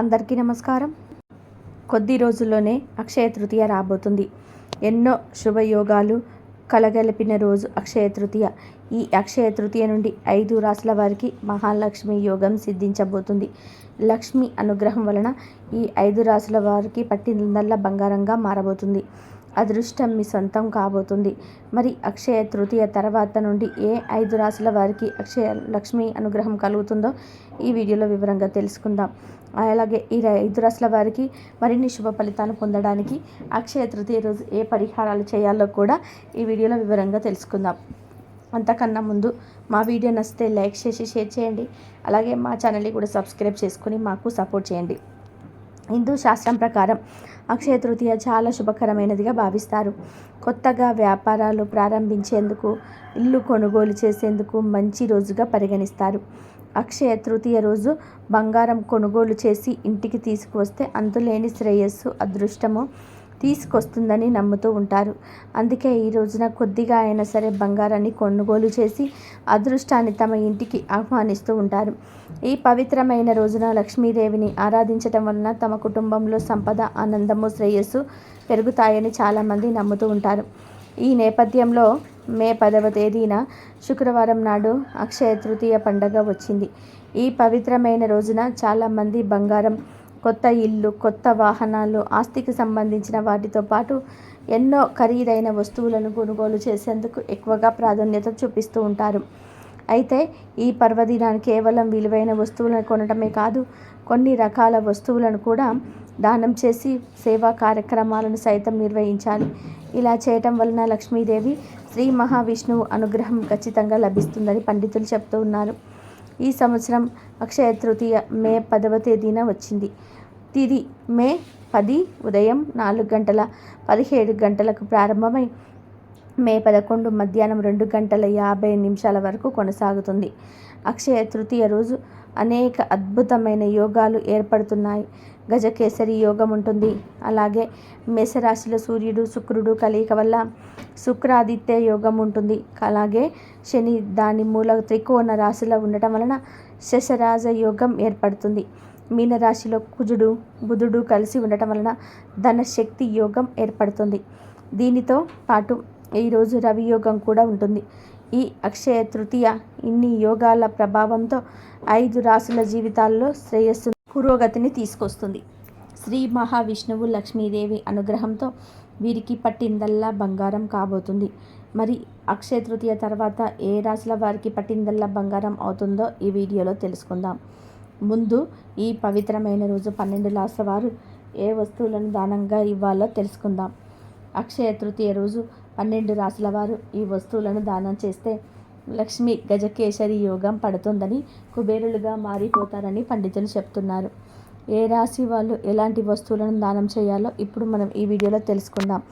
అందరికీ నమస్కారం. కొద్ది రోజుల్లోనే అక్షయ తృతీయ రాబోతుంది. ఎన్నో శుభయోగాలు కలగలిపిన రోజు అక్షయ తృతీయ. ఈ అక్షయ తృతీయ నుండి ఐదు రాసుల వారికి మహాలక్ష్మి యోగం సిద్ధించబోతుంది. లక్ష్మి అనుగ్రహం వలన ఈ ఐదు రాసుల వారికి పట్టిందల్లా బంగారంగా మారబోతుంది. అదృష్టం మీ సొంతం కాబోతుంది. మరి అక్షయ తృతీయ తర్వాత నుండి ఏ ఐదు రాసుల వారికి అక్షయ లక్ష్మి అనుగ్రహం కలుగుతుందో ఈ వీడియోలో వివరంగా తెలుసుకుందాం. అలాగే ఈ ఐదు రాసుల వారికి మరిన్ని శుభ ఫలితాలు పొందడానికి అక్షయ తృతీయ రోజు ఏ పరిహారాలు చేయాలో కూడా ఈ వీడియోలో వివరంగా తెలుసుకుందాం. అంతకన్నా ముందు మా వీడియో నచ్చితే లైక్ చేసి షేర్ చేయండి. అలాగే మా ఛానల్ని కూడా సబ్స్క్రైబ్ చేసుకుని మాకు సపోర్ట్ చేయండి. హిందూ శాస్త్రం ప్రకారం అక్షయ తృతీయ చాలా శుభకరమైనదిగా భావిస్తారు. కొత్తగా వ్యాపారాలు ప్రారంభించేందుకు ఇల్లు కొనుగోలు చేసేందుకు మంచి రోజుగా పరిగణిస్తారు. అక్షయ తృతీయ రోజు బంగారం కొనుగోలు చేసి ఇంటికి తీసుకువస్తే అంతులేని శ్రేయస్సు అదృష్టము తీసుకొస్తుందని నమ్ముతూ ఉంటారు. అందుకే ఈ రోజున కొద్దిగా అయినా సరే బంగారాన్ని కొనుగోలు చేసి అదృష్టాన్ని తమ ఇంటికి ఆహ్వానిస్తూ ఉంటారు. ఈ పవిత్రమైన రోజున లక్ష్మీదేవిని ఆరాధించటం వలన తమ కుటుంబంలో సంపద ఆనందము శ్రేయస్సు పెరుగుతాయని చాలామంది నమ్ముతూ ఉంటారు. ఈ నేపథ్యంలో మే పదవ తేదీన శుక్రవారం నాడు అక్షయ తృతీయ పండగ వచ్చింది. ఈ పవిత్రమైన రోజున చాలామంది బంగారం కొత్త ఇల్లు కొత్త వాహనాలు ఆస్తికి సంబంధించిన వాటితో పాటు ఎన్నో ఖరీదైన వస్తువులను కొనుగోలు చేసేందుకు ఎక్కువగా ప్రాధాన్యత చూపిస్తూ ఉంటారు. అయితే ఈ పర్వదినాన్ని కేవలం విలువైన వస్తువులను కొనడమే కాదు కొన్ని రకాల వస్తువులను కూడా దానం చేసి సేవా కార్యక్రమాలను సైతం నిర్వహించాలి. ఇలా చేయటం వలన లక్ష్మీదేవి శ్రీ మహావిష్ణువు అనుగ్రహం ఖచ్చితంగా లభిస్తుందని పండితులు చెప్తూ ఉన్నారు. ఈ సంవత్సరం అక్షయ తృతీయ మే పదవ తేదీన వచ్చింది. తిది మే పది ఉదయం నాలుగు గంటల పదిహేడు గంటలకు ప్రారంభమై మే పదకొండు మధ్యాహ్నం రెండు గంటల యాభై నిమిషాల వరకు కొనసాగుతుంది. అక్షయ తృతీయ రోజు అనేక అద్భుతమైన యోగాలు ఏర్పడుతున్నాయి. గజకేసరి యోగం ఉంటుంది. అలాగే మేషరాశిలో సూర్యుడు శుక్రుడు కలయిక వల్ల శుక్రాదిత్య యోగం ఉంటుంది. అలాగే శని దాని మూల త్రికోణ రాశిలో ఉండటం వలన శశరాజ యోగం ఏర్పడుతుంది. మీనరాశిలో కుజుడు బుధుడు కలిసి ఉండటం వలన ధనశక్తి యోగం ఏర్పడుతుంది. దీనితో పాటు ఈరోజు రవి యోగం కూడా ఉంటుంది. ఈ అక్షయ తృతీయ ఇన్ని యోగాల ప్రభావంతో ఐదు రాసుల జీవితాల్లో శ్రేయస్సు పురోగతిని తీసుకొస్తుంది. శ్రీ మహావిష్ణువు లక్ష్మీదేవి అనుగ్రహంతో వీరికి పట్టిందల్లా బంగారం కాబోతుంది. మరి అక్షయ తృతీయ తర్వాత ఏ రాశుల వారికి పట్టిందల్లా బంగారం అవుతుందో ఈ వీడియోలో తెలుసుకుందాం. ముందు ఈ పవిత్రమైన రోజు పన్నెండు రాసుల వారు ఏ వస్తువులను దానంగా ఇవ్వాలో తెలుసుకుందాం. అక్షయ తృతీయ రోజు పన్నెండు రాశుల వారు ఈ వస్తువులను దానం చేస్తే లక్ష్మి గజకేశరి యోగం పడుతుందని కుబేరులుగా మారిపోతారని పండితులు చెప్తున్నారు. ఏ రాశి వాళ్ళు ఎలాంటి వస్తువులను దానం చేయాలో ఇప్పుడు మనం ఈ వీడియోలో తెలుసుకుందాం.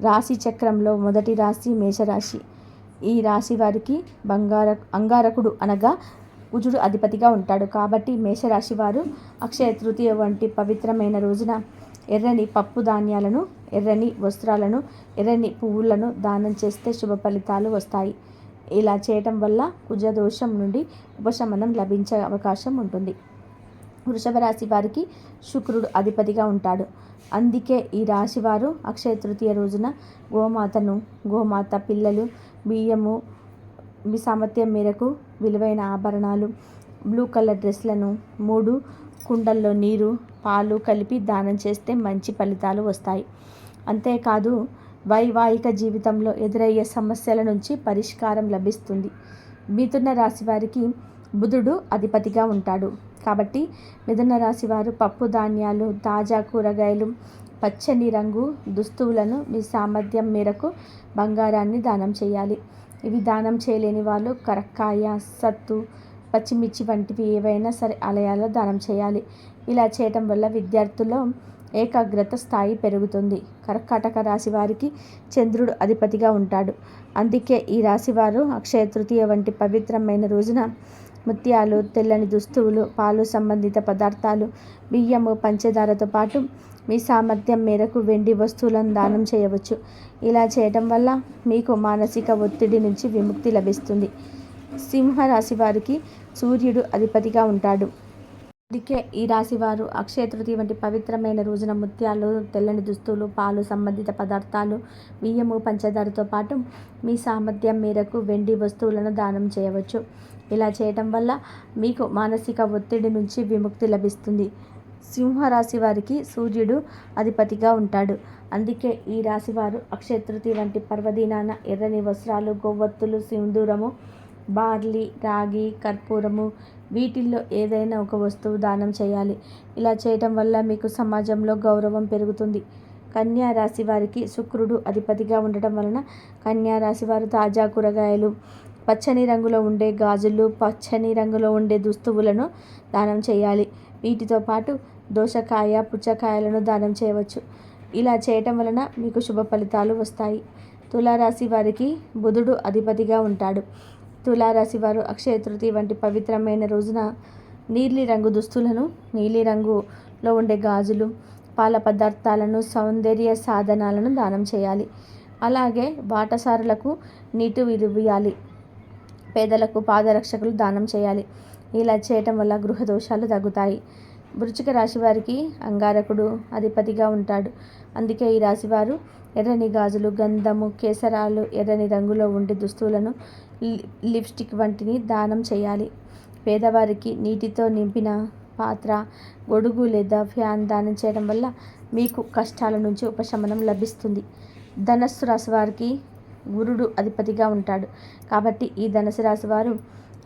రాశి చక్రంలో మొదటి రాశి మేషరాశి. ఈ రాశి వారికి బంగార అంగారకుడు అనగా కుజుడు అధిపతిగా ఉంటాడు. కాబట్టి మేషరాశి వారు అక్షయ తృతీయ వంటి పవిత్రమైన రోజున ఎర్రని పప్పు ధాన్యాలను ఎర్రని వస్త్రాలను ఎర్రని పువ్వులను దానం చేస్తే శుభ ఫలితాలు వస్తాయి. ఇలా చేయటం వల్ల కుజదోషం నుండి ఉపశమనం లభించే అవకాశం ఉంటుంది. వృషభ రాశి వారికి శుక్రుడు అధిపతిగా ఉంటాడు. అందుకే ఈ రాశి వారు అక్షయ తృతీయ రోజున గోమాతను గోమాత పిల్లలు బియ్యము మీ సామర్థ్యం మేరకు విలువైన ఆభరణాలు బ్లూ కలర్ డ్రెస్లను మూడు కుండల్లో నీరు పాలు కలిపి దానం చేస్తే మంచి ఫలితాలు వస్తాయి. అంతేకాదు వైవాహిక జీవితంలో ఎదురయ్యే సమస్యల నుంచి పరిష్కారం లభిస్తుంది. మిథున రాశి వారికి బుధుడు అధిపతిగా ఉంటాడు. కాబట్టి మిథున రాశి వారు పప్పు ధాన్యాలు తాజా కూరగాయలు పచ్చని రంగు దుస్తువులను మీ సామర్థ్యం మేరకు బంగారాన్ని దానం చేయాలి. ఇవి దానం చేయలేని వాళ్ళు కరక్కాయ సత్తు పచ్చిమిర్చి వంటివి ఏవైనా సరే ఆలయాల్లో దానం చేయాలి. ఇలా చేయటం వల్ల విద్యార్థుల్లో ఏకాగ్రత స్థాయి పెరుగుతుంది. కర్కాటక రాశి వారికి చంద్రుడు అధిపతిగా ఉంటాడు. అందుకే ఈ రాశివారు అక్షయ తృతీయ వంటి పవిత్రమైన రోజున ముత్యాలు తెల్లని దుస్తువులు పాలు సంబంధిత పదార్థాలు బియ్యము పంచదారతో పాటు మీ సామర్థ్యం మేరకు వెండి వస్తువులను దానం చేయవచ్చు. ఇలా చేయటం వల్ల మీకు మానసిక ఒత్తిడి నుంచి విముక్తి లభిస్తుంది. సింహరాశి వారికి సూర్యుడు అధిపతిగా ఉంటాడు. అందుకే ఈ రాశి వారు అక్షయ తృతీయ వంటి పవిత్రమైన రోజున ముత్యాలు తెల్లని దుస్తులు పాలు సంబంధిత పదార్థాలు బియ్యము పంచదారతో పాటు మీ సామర్థ్యం మేరకు వెండి వస్తువులను దానం చేయవచ్చు. ఇలా చేయటం వల్ల మీకు మానసిక ఒత్తిడి నుంచి విముక్తి లభిస్తుంది. సింహరాశి వారికి సూర్యుడు అధిపతిగా ఉంటాడు. అందుకే ఈ రాశివారు అక్షయ వంటి పర్వదినాన ఎర్రని వస్త్రాలు కొవ్వొత్తులు సింధూరము బార్లీ రాగి కర్పూరము వీటిల్లో ఏదైనా ఒక వస్తువు దానం చేయాలి. ఇలా చేయటం వల్ల మీకు సమాజంలో గౌరవం పెరుగుతుంది. కన్యా రాశి వారికి శుక్రుడు అధిపతిగా ఉండటం వలన కన్యా రాశి వారు తాజా కూరగాయలు పచ్చని రంగులో ఉండే గాజులు పచ్చని రంగులో ఉండే దుస్తువులను దానం చేయాలి. వీటితో పాటు దోసకాయ పుచ్చకాయలను దానం చేయవచ్చు. ఇలా చేయటం వలన మీకు శుభ ఫలితాలు వస్తాయి. తులారాశి వారికి బుధుడు అధిపతిగా ఉంటాడు. తులారాశి వారు అక్షయ తృతీయ వంటి పవిత్రమైన రోజున నీలి రంగు దుస్తులను నీలి రంగులో ఉండే గాజులు పాల పదార్థాలను సౌందర్య సాధనాలను దానం చేయాలి. అలాగే బాటసారులకు నీటి విరివియాలి పేదలకు పాదరక్షకులు దానం చేయాలి. ఇలా చేయటం వల్ల గృహ దోషాలు తగ్గుతాయి. వృచ్చిక రాశి వారికి అంగారకుడు అధిపతిగా ఉంటాడు. అందుకే ఈ రాశివారు ఎర్రని గాజులు గంధము కేసరాలు ఎర్రని రంగులో ఉండే దుస్తువులను లిప్స్టిక్ వంటిని దానం చేయాలి. పేదవారికి నీటితో నింపిన పాత్ర గొడుగు లేదా ఫ్యాన్ దానం చేయడం వల్ల మీకు కష్టాల నుంచి ఉపశమనం లభిస్తుంది. ధనస్సు రాశి వారికి గురుడు అధిపతిగా ఉంటాడు. కాబట్టి ఈ ధనుసు రాశి వారు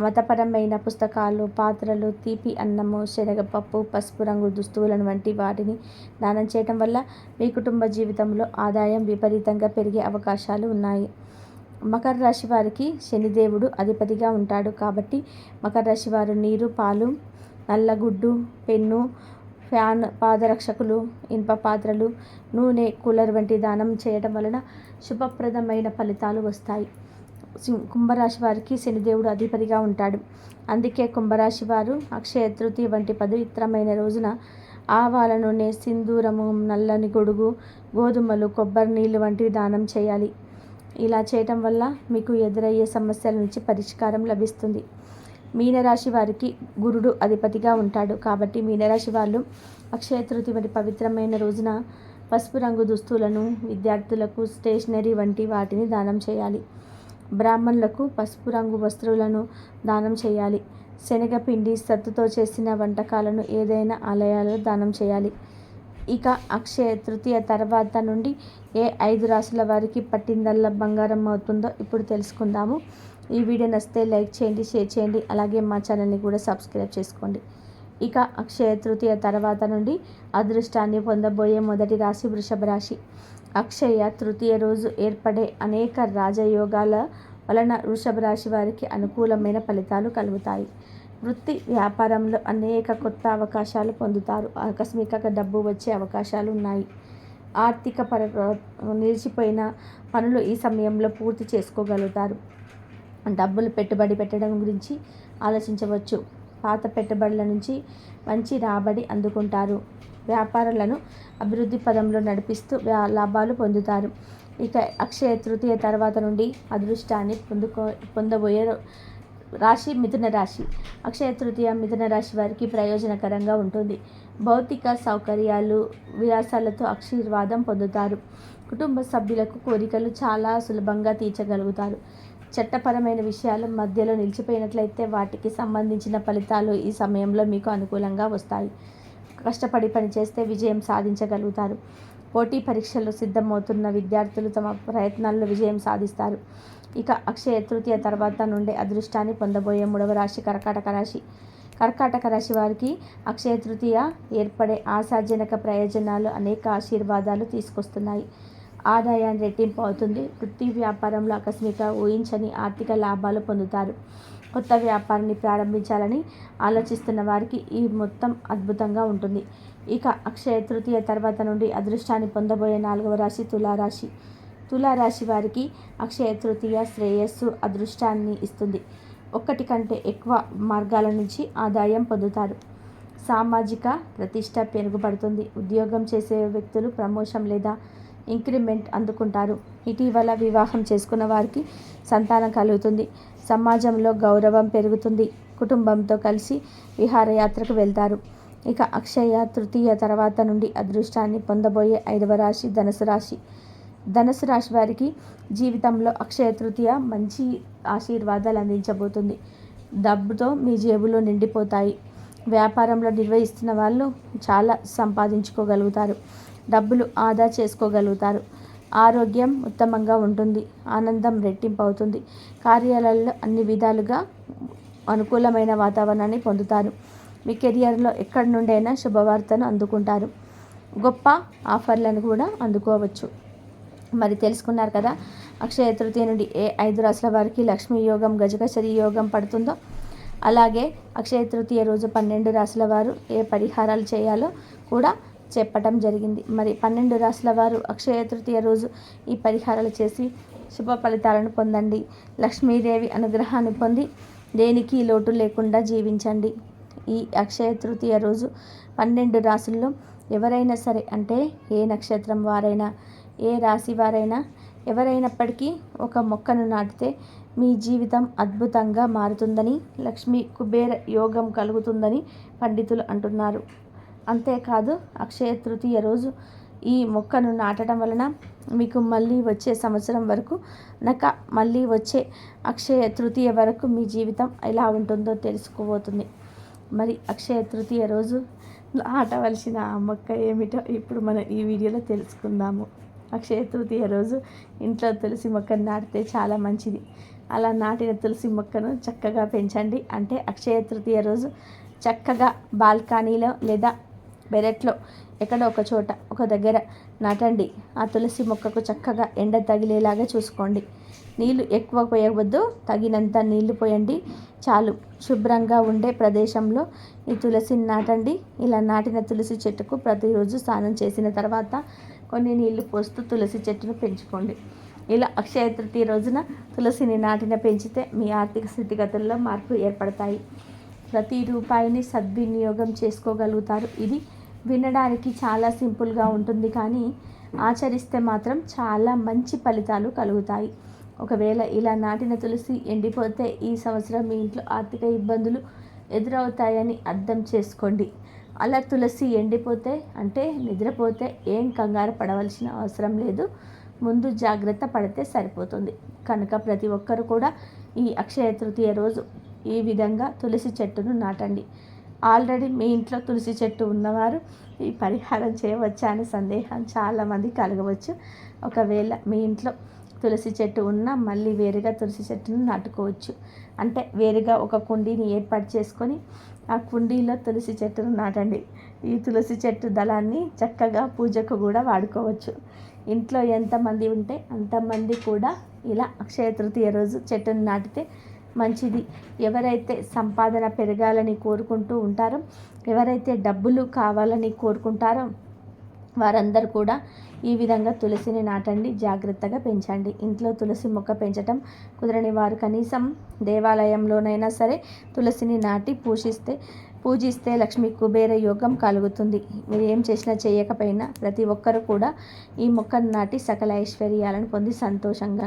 మతపరమైన పుస్తకాలు పాత్రలు తీపి అన్నము శనగపప్పు పసుపు రంగు దుస్తువులను వంటి వాటిని దానం చేయటం వల్ల మీ కుటుంబ జీవితంలో ఆదాయం విపరీతంగా పెరిగే అవకాశాలు ఉన్నాయి. మకర రాశి వారికి శనిదేవుడు అధిపతిగా ఉంటాడు. కాబట్టి మకర రాశి వారు నీరు పాలు నల్లగుడ్డు పెన్ను ఫ్యాన్ పాదరక్షకులు ఇనుప పాత్రలు నూనె కూలర్ వంటి దానం చేయడం వలన శుభప్రదమైన ఫలితాలు వస్తాయి. కుంభరాశి వారికి శనిదేవుడు అధిపతిగా ఉంటాడు. అందుకే కుంభరాశి వారు అక్షయ తృతీయ వంటి పవిత్రమైన రోజున ఆవాల నూనె సింధూరము నల్లని గొడుగు గోధుమలు కొబ్బరి నీళ్ళు వంటివి దానం చేయాలి. ఇలా చేయటం వల్ల మీకు ఎదురయ్యే సమస్యల నుంచి పరిష్కారం లభిస్తుంది. మీనరాశి వారికి గురుడు అధిపతిగా ఉంటాడు. కాబట్టి మీనరాశి వాళ్ళు అక్షయ తృతీయ వంటి పవిత్రమైన రోజున పసుపు రంగు దుస్తులను విద్యార్థులకు స్టేషనరీ వంటి వాటిని దానం చేయాలి. బ్రాహ్మణులకు పసుపు రంగు వస్త్రులను దానం చేయాలి. శనగపిండి సత్తుతో చేసిన వంటకాలను ఏదైనా ఆలయాలలో దానం చేయాలి. ఇక అక్షయ తృతీయ తర్వాత నుండి ఏ ఐదు రాసుల వారికి పట్టిందల్లా బంగారం అవుతుందో ఇప్పుడు తెలుసుకుందాము. ఈ వీడియో నచ్చితే లైక్ చేయండి షేర్ చేయండి. అలాగే మా ఛానల్ని కూడా సబ్స్క్రైబ్ చేసుకోండి. ఇక అక్షయ తృతీయ తర్వాత నుండి అదృష్టాన్ని పొందబోయే మొదటి రాశి వృషభ రాశి. అక్షయ తృతీయ రోజు ఏర్పడే అనేక రాజయోగాల వలన వృషభ రాశి వారికి అనుకూలమైన ఫలితాలు కలుగుతాయి. వృత్తి వ్యాపారంలో అనేక కొత్త అవకాశాలు పొందుతారు. ఆకస్మికంగా డబ్బు వచ్చే అవకాశాలు ఉన్నాయి. ఆర్థిక పర నిలిచిపోయిన పనులు ఈ సమయంలో పూర్తి చేసుకోగలుగుతారు. డబ్బులు పెట్టుబడి పెట్టడం గురించి ఆలోచించవచ్చు. పాత పెట్టుబడుల నుంచి మంచి రాబడి అందుకుంటారు. వ్యాపారాలను అభివృద్ధి పదంలో నడిపిస్తూ లాభాలు పొందుతారు. ఇక అక్షయ తృతీయ తర్వాత నుండి అదృష్టాన్ని పొందుకో పొందబోయే రాశి మిథున రాశి. అక్షయ తృతీయ మిథున రాశి వారికి ప్రయోజనకరంగా ఉంటుంది. భౌతిక సౌకర్యాలు విలాసాలతో ఆశీర్వాదం పొందుతారు. కుటుంబ సభ్యులకు కోరికలు చాలా సులభంగా తీర్చగలుగుతారు. చట్టపరమైన విషయాలు మధ్యలో నిలిచిపోయినట్లయితే వాటికి సంబంధించిన ఫలితాలు ఈ సమయంలో మీకు అనుకూలంగా వస్తాయి. కష్టపడి పనిచేస్తే విజయం సాధించగలుగుతారు. పోటీ పరీక్షలు సిద్ధమవుతున్న విద్యార్థులు తమ ప్రయత్నాల్లో విజయం సాధిస్తారు. ఇక అక్షయ తృతీయ తర్వాత నుండి అదృష్టాన్ని పొందబోయే మూడవ రాశి కర్కాటక రాశి. కర్కాటక రాశి వారికి అక్షయ తృతీయ ఏర్పడే ఆశాజనక ప్రయోజనాలు అనేక ఆశీర్వాదాలు తీసుకొస్తున్నాయి. ఆదాయాన్ని రెట్టింపు అవుతుంది వృత్తి వ్యాపారంలో ఆకస్మిక ఊహించని ఆర్థిక లాభాలు పొందుతారు. కొత్త వ్యాపారాన్ని ప్రారంభించాలని ఆలోచిస్తున్న వారికి ఈ మొత్తం అద్భుతంగా ఉంటుంది. ఇక అక్షయ తృతీయ తర్వాత నుండి అదృష్టాన్ని పొందబోయే నాలుగవ రాశి తులారాశి. తులారాశి వారికి అక్షయ తృతీయ శ్రేయస్సు అదృష్టాన్ని ఇస్తుంది. ఒక్కటి కంటే ఎక్కువ మార్గాల నుంచి ఆదాయం పొందుతారు. సామాజిక ప్రతిష్ట పెరుగుపడుతుంది. ఉద్యోగం చేసే వ్యక్తులు ప్రమోషన్ లేదా ఇంక్రిమెంట్ అందుకుంటారు. ఇటీవల వివాహం చేసుకున్న వారికి సంతానం కలుగుతుంది. సమాజంలో గౌరవం పెరుగుతుంది. కుటుంబంతో కలిసి విహారయాత్రకు వెళ్తారు. ఇక అక్షయ తృతీయ తర్వాత నుండి అదృష్టాన్ని పొందబోయే ఐదవ రాశి ధనుసు రాశి. ధనుసు రాశి వారికి జీవితంలో అక్షయ తృతీయ మంచి ఆశీర్వాదాలు అందించబోతుంది. డబ్బుతో మీ జేబులో నిండిపోతాయి. వ్యాపారంలో నిర్వహిస్తున్న వాళ్ళు చాలా సంపాదించుకోగలుగుతారు. డబ్బులు ఆదా చేసుకోగలుగుతారు. ఆరోగ్యం ఉత్తమంగా ఉంటుంది. ఆనందం రెట్టింపు అవుతుంది కార్యాలయాల్లో అన్ని విధాలుగా అనుకూలమైన వాతావరణాన్ని పొందుతారు. మీ కెరియర్లో ఎక్కడి నుండైనా శుభవార్తను అందుకుంటారు. గొప్ప ఆఫర్లను కూడా అందుకోవచ్చు. మరి తెలుసుకున్నారు కదా అక్షయ తృతీయ నుండి ఏ ఐదు రాసుల వారికి లక్ష్మీ యోగం గజకచరి యోగం పడుతుందో? అలాగే అక్షయ తృతీయ రోజు పన్నెండు రాసుల వారు ఏ పరిహారాలు చేయాలో కూడా చెప్పటం జరిగింది. మరి పన్నెండు రాసుల వారు అక్షయ తృతీయ రోజు ఈ పరిహారాలు చేసి శుభ ఫలితాలను పొందండి. లక్ష్మీదేవి అనుగ్రహాన్ని పొంది దేనికి లోటు లేకుండా జీవించండి. ఈ అక్షయ తృతీయ రోజు పన్నెండు రాసుల్లో ఎవరైనా సరే అంటే ఏ నక్షత్రం వారైనా ఏ రాశి వారైనా ఎవరైనప్పటికీ ఒక మొక్కను నాటితే మీ జీవితం అద్భుతంగా మారుతుందని లక్ష్మీ కుబేర యోగం కలుగుతుందని పండితులు అంటున్నారు. అంతేకాదు అక్షయ తృతీయ రోజు ఈ మొక్కను నాటడం వలన మీకు మళ్ళీ వచ్చే సంవత్సరం వరకు నక మళ్ళీ వచ్చే అక్షయ తృతీయ వరకు మీ జీవితం ఎలా ఉంటుందో తెలుసుకోబోతుంది. మరి అక్షయ తృతీయ రోజు నాటవలసిన ఆ మొక్క ఏమిటో ఇప్పుడు మనం ఈ వీడియోలో తెలుసుకుందాము. అక్షయ తృతీయ రోజు ఇంట్లో తులసి మొక్కను నాటితే చాలా మంచిది. అలా నాటిన తులసి మొక్కను చక్కగా పెంచండి. అంటే అక్షయ తృతీయ రోజు చక్కగా బాల్కనీలో లేదా బెరట్లో ఎక్కడ ఒక చోట ఒక దగ్గర నాటండి. ఆ తులసి మొక్కకు చక్కగా ఎండ తగిలేలాగా చూసుకోండి. నీళ్ళు ఎక్కువ పోయవద్దు తగినంత నీళ్ళు పోయండి. చాలు శుభ్రంగా ఉండే ప్రదేశంలో ఈ తులసిని నాటండి. ఇలా నాటిన తులసి చెట్టుకు ప్రతిరోజు స్నానం చేసిన తర్వాత కొన్ని నీళ్ళు పోస్తూ తులసి చెట్టును పెంచుకోండి. ఇలా అక్షయ తృతీయ రోజున తులసిని నాటిన పెంచితే మీ ఆర్థిక స్థితిగతుల్లో మార్పులు ఏర్పడతాయి. ప్రతి రూపాయిని సద్వినియోగం చేసుకోగలుగుతారు. ఇది వినడానికి చాలా సింపుల్గా ఉంటుంది కానీ ఆచరిస్తే మాత్రం చాలా మంచి ఫలితాలు కలుగుతాయి. ఒకవేళ ఇలా నాటిన తులసి ఎండిపోతే ఈ సంవత్సరం మీ ఇంట్లో ఆర్థిక ఇబ్బందులు ఎదురవుతాయని అర్థం చేసుకోండి. అలా తులసి ఎండిపోతే అంటే నిద్రపోతే ఏం కంగారు పడవలసిన అవసరం లేదు. ముందు జాగ్రత్త పడితే సరిపోతుంది. కనుక ప్రతి ఒక్కరు కూడా ఈ అక్షయ తృతీయ రోజు ఈ విధంగా తులసి చెట్టును నాటండి. ఆల్రెడీ మీ ఇంట్లో తులసి చెట్టు ఉన్నవారు ఈ పరిహారం చేయవచ్చా అనే సందేహం చాలామంది కలగవచ్చు. ఒకవేళ మీ ఇంట్లో తులసి చెట్టు ఉన్నా మళ్ళీ వేరుగా తులసి చెట్టును నాటుకోవచ్చు. అంటే వేరుగా ఒక కుండీని ఏర్పాటు చేసుకొని ఆ కుండీలో తులసి చెట్టును నాటండి. ఈ తులసి చెట్టు దళాన్ని చక్కగా పూజకు కూడా వాడుకోవచ్చు. ఇంట్లో ఎంతమంది ఉంటే అంతమంది కూడా ఇలా అక్షయ తృతీయ రోజు చెట్టును నాటితే మంచిది. ఎవరైతే సంపాదన పెరగాలని కోరుకుంటూ ఉంటారో ఎవరైతే డబ్బులు కావాలని కోరుకుంటారో వారందరూ కూడా ఈ విధంగా తులసిని నాటండి. జాగ్రత్తగా పెంచండి. ఇంట్లో తులసి మొక్క పెంచటం కుదరని వారు కనీసం దేవాలయంలోనైనా సరే తులసిని నాటి పూజిస్తే పూజిస్తే లక్ష్మి కుబేర యోగం కలుగుతుంది. మీరు ఏం చేసినా చేయకపోయినా ప్రతి ఒక్కరు కూడా ఈ మొక్కను నాటి సకల ఐశ్వర్యాలను పొంది సంతోషంగా